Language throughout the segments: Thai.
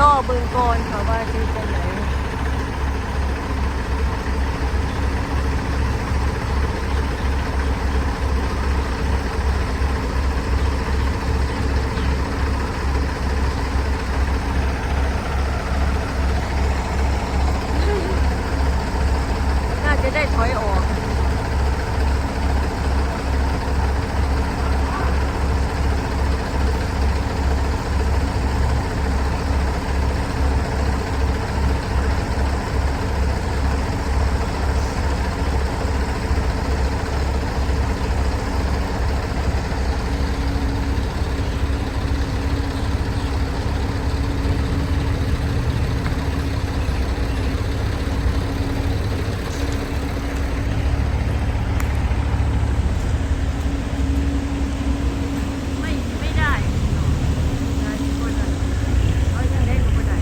ล่อเบิงก่อนค่ะว่าสิจังไหนน่าจะได้ถอยออก ไม่ไม่ได้ได้ก็ได้เอาอย่างได้ก็บ่ได้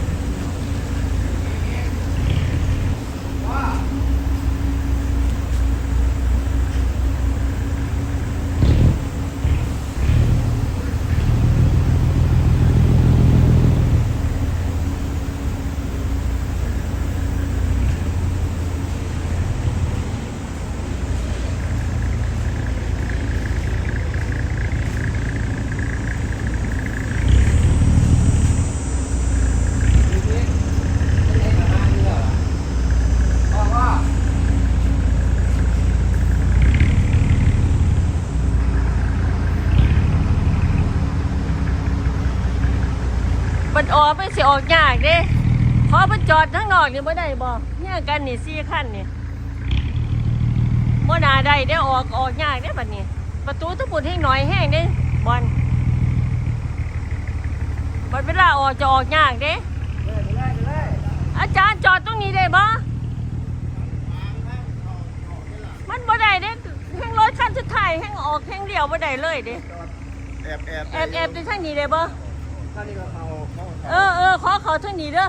มัน ออกมันสิออกยากเด้เพราะมันจอดทั้งนอกนี่บ่ได้บ่เนี่ยกันนี่สี่คันนี่บ่น่าได้เด้ออกออกยากเด้บัดนี้ ประตูทั้งหมดให้หน่อยแห้งเด้บอลบัดเวลาออกจะออกยากเด้อาจารย์จอดตรงนี้ได้บ่มันบ่ได้เด้แห่งรถคันสุดท้ายแห่งออกแห่งเดียวบ่ได้เลยเด้แอบแอบแอบแอบในทางนี้ได้บ่ท่านนี่ก็เขา เขาเออเออขอเขาทางนี้เด้อ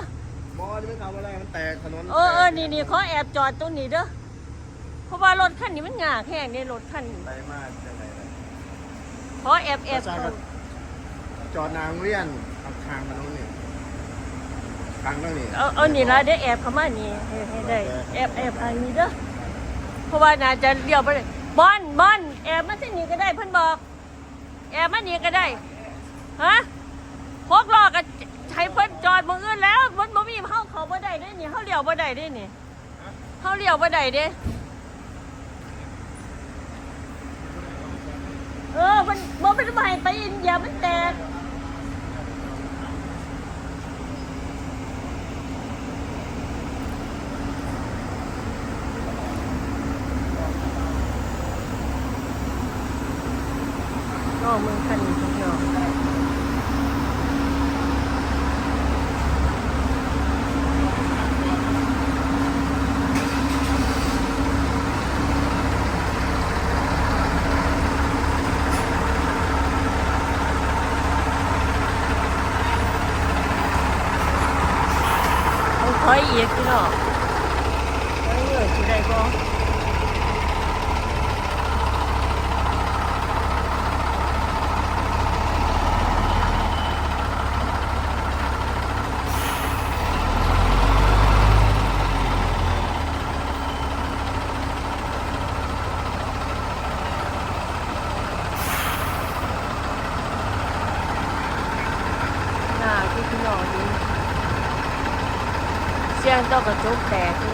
มอนี่ไม่ทำอะไรมันแตกถนนเออเออนี่นี่ขอแอบจอดตรงนี้เด้อเพราะว่ารถคันนี้มันยากแห้งเด้รถคันนี้ไปมากจะไหนขอแอบแอบจอดเข้าจอดนางเวียนทางถนนนี่ทางตรงนี้เอาเอานี่ละเด้อแอบเข้ามานี่ให้ให้ได้แอบแอบอันนี้เด้อเพราะว่าน่าจะเลี้ยวไปได้บอนบอนแอบมาที่นี่ก็ได้เพิ่นบอก แอบมานี่ก็ได้ฮะพกล้อก็ ใช้เพิ่นจอดมืออื่นแล้วมันบ่มีเฮาเขาบ่ได้เด้นี่เฮาเลี้ยวบ่ได้เด้นี่เฮาเลี้ยวบ่ได้เด้เออมันบ่เป็นใหม่ไปอินเดียมันแตกก็เมืองคันนี้ทุกอย่างต้องถอยอีกพี่น้องถอยเยอะสิได้บ่หน้าที่พี่น้องนี่ เสียงต้องกระจกแตก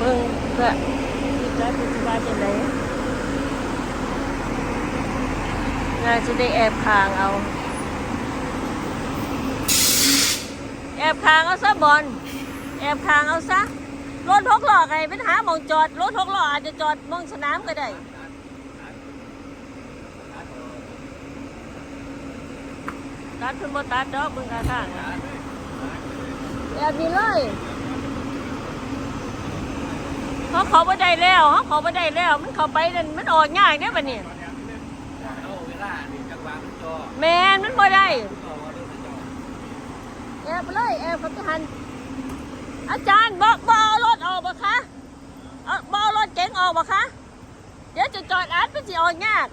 นี่พื่อคิดแล้วคุณว่าจะไหนน่าจะได้แอบคางเอา แอบคางเอาซะบอลแอบคางเอาซะรถทกล้อไงเป็นหาหมองจอดรถทกล้ออาจจะจอดมองสนามก็ได้ตัดเพิ่นบ่ตัดดอกเบิ่งกาข้างแบบนี้เลย เขาเขาบ่ได้แล้วเขาเขาบ่ได้แล้ว มันเขาไปนั่นมันออกง่ายเด้อบัดนี้เอาเวลานี่จากวางจอแมนมันบ่ได้ต่อว่าเรื่องจอแอบไปเลยแอบกับหันอาจารย์บอกบเอารถออกบ่คะเอาบเอารถเก๋งออกบ่คะเดี๋ยวจะจอดอัดมันสิออกยาก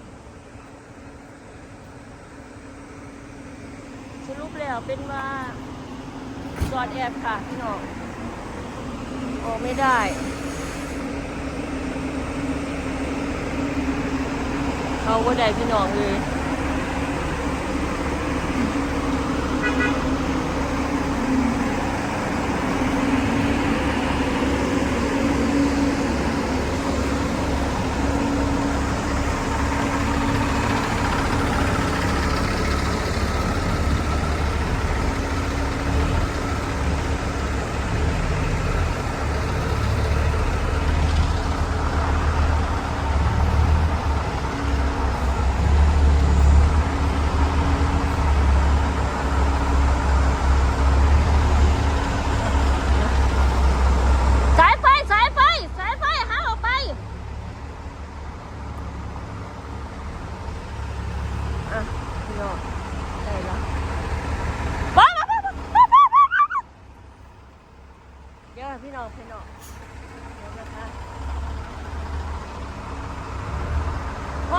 สรุปแล้วเป็นว่าจอดแอบค่ะพี่น้องออกไม่ได้ เขาก็ได้พี่น้องเลย สายไฟสายไฟสายไฟหาออกไปอะพี่น้องได้แล้วว้าวว้าวว้าวว้าวว้าวว้าวว้าวเดี๋ยวพี่น้องพี่น้องเดี๋ยวนะคะ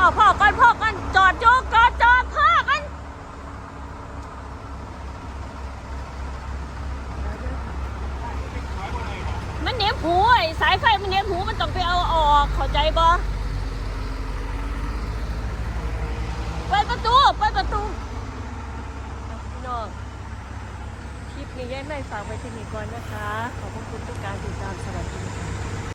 พ่อพ่อก่อนพ่อก่อนจอดโยกจอดจอดพ่อกันมันเนียบหูไอ้สายไฟมันเนียบหูมันต้องไปเอาออกเข้าใจบ่เปิดประตูเปิดประตูพี่น้องคลิปนี้ย้ายไม่ฝากไปที่นี่ก่อนนะคะ ขอบพระคุณทุกการติดตาม